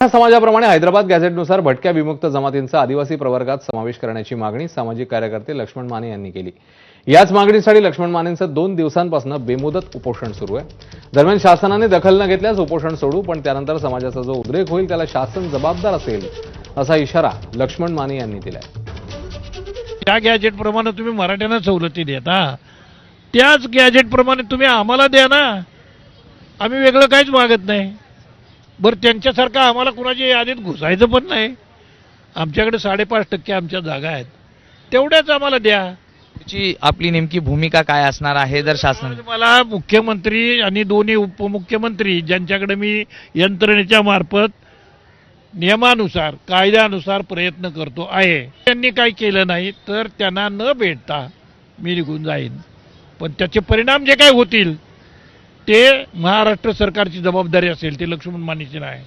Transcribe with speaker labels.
Speaker 1: समाजाप्रमाणे हैदराबाद गॅझेटनुसार भटक्या विमुक्त जमातींचा आदिवासी प्रवर्गात समावेश करण्याची मागणी सामाजिक कार्यकर्ते लक्ष्मण माने यांनी केली. याच मागणीसाठी लक्ष्मण मानेंचं दोन दिवसांपासून बेमुदत उपोषण सुरू आहे. दरम्यान शासनाने दखल न घेतल्यास उपोषण सोडू पण त्यानंतर समाजाचा जो उद्रेक होईल त्याला शासन जबाबदार असेल असा इशारा लक्ष्मण माने यांनी दिलाय.
Speaker 2: त्या गॅजेटप्रमाणे तुम्ही मराठ्यांना सवलती देता त्याच गॅजेटप्रमाणे तुम्ही आम्हाला द्या ना. आम्ही वेगळं काहीच मागत नाही. बरं त्यांच्यासारखं आम्हाला कुणाच्या यादीत घुसायचं पण नाही. आमच्याकडे साडेपाच टक्के आमच्या जागा आहेत. तेवढ्याच आम्हाला द्या.
Speaker 3: ची आपली नेमकी भूमिका काय असणार आहे जर शासन
Speaker 2: मला मुख्यमंत्री आणि दोन्ही उपमुख्यमंत्री ज्यांच्याकडे मी यंत्रणेच्या मार्फत नियमानुसार कायद्यानुसार प्रयत्न करतो आहे. त्यांनी काही केलं नाही तर त्यांना न भेटता मी निघून जाईन. पण त्याचे परिणाम जे काय होतील ते महाराष्ट्र सरकारची जबाबदारी असेल ते लक्ष्मण मानेची नाही.